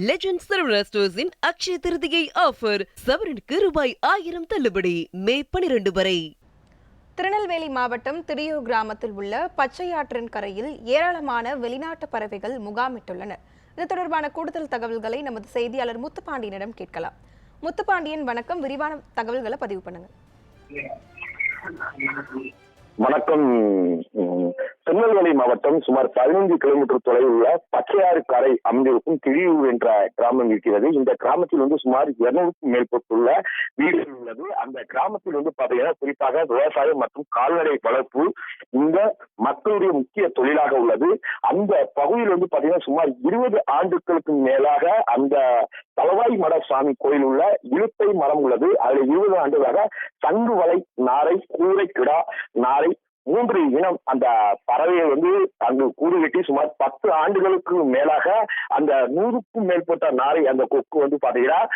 Legend Saravana ஸ்டோர்ஸின் Akshaya Tritiya offer சவரனுக்கு ரூபாய் ஆயிரம் தள்ளுபடி. மே பனிரெண்டு வரை. திருநெல்வேலி மாவட்டம் திரியூர் கிராமத்தில் உள்ள பச்சையாற்றின் கரையில் ஏராளமான வெளிநாட்டு பறவைகள் முகாமிட்டுள்ளனர் இது தொடர்பான கூடுதல் தகவல்களை நமது செய்தியாளர் முத்துப்பாண்டியனிடம் கேட்கலாம். முத்துப்பாண்டியன் வணக்கம். விரிவான தகவல்களை பதிவு பண்ணுங்க. வணக்கம். திருநெல்வேலி மாவட்டம் சுமார் பதினைந்து கிலோமீட்டர் தொலைவில் உள்ள பச்சையாறு கரை அமைந்திருக்கும் கிழியூர் என்ற கிராமம் இருக்கிறது. இந்த கிராமத்தில் வந்து சுமார் இருநூறுக்கும் மேற்பட்டுள்ள வீடுகள் உள்ளது. அந்த கிராமத்தில் வந்து பாத்தீங்கன்னா குறிப்பாக விவசாயம் மற்றும் கால்நடை வளர்ப்பு இந்த மக்களுடைய முக்கிய தொழிலாக உள்ளது. அந்த பகுதியில் வந்து பாத்தீங்கன்னா சுமார் இருபது ஆண்டுகளுக்கு மேலாக அந்த தலவாய் மட சுவாமி கோயில் உள்ள இழுப்பை மரம் உள்ளது. அதுல இருபது ஆண்டுகளாக சங்கு வலை நாரை கூரை கிடா நாரை மூன்று இனம் அந்த பறவையை வந்து அங்கு கூடு கட்டி சுமார் பத்து ஆண்டுகளுக்கு மேலாக அந்த நூறுக்கும் மேற்பட்ட நாரை அந்த கொக்கு வந்து பாத்தீங்கன்னா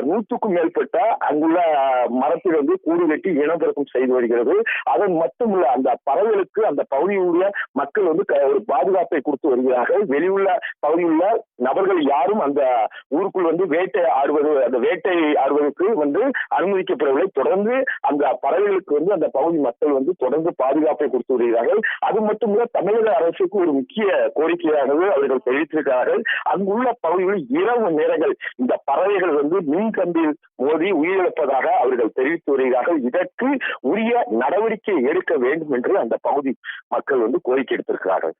நூற்றுக்கும் மேற்பட்ட அங்குள்ள மரத்தில் வந்து கூடு கட்டி இனப்பெருக்கம் செய்து வருகிறது. அதன் மட்டுமல்ல அந்த பறவைகளுக்கு அந்த பகுதியுடைய மக்கள் வந்து க- ஒரு பாதுகாப்பை கொடுத்து வருகிறார்கள். வெளியுள்ள பகுதியில் உள்ள நபர்கள் யாரும் அந்த ஊருக்குள் வந்து வேட்டை ஆடுவது அந்த வேட்டை ஆடுவதற்கு வந்து அனுமதிக்கப்படவில்லை. தொடர்ந்து அந்த பறவைகளுக்கு வந்து அந்த பகுதி மக்கள் வந்து தொடர்ந்து தொடர்ந்து பாதுகாப்பை கொடுத்து வருகிறார்கள். அது மட்டுமல்ல தமிழக அரசுக்கு ஒரு முக்கிய கோரிக்கையாகவே அவர்கள் தெரிவித்திருக்கிறார்கள். அங்குள்ள பகுதிகளில் இரவு நேரங்கள் இந்த பறவைகள் வந்து மின் கம்பியில் மோதி உயிரிழப்பதாக அவர்கள் தெரிவித்து வருகிறார்கள். இதற்கு உரிய நடவடிக்கை எடுக்க வேண்டும் என்று அந்த பகுதி மக்கள் வந்து கோரிக்கை எடுத்திருக்கிறார்கள்.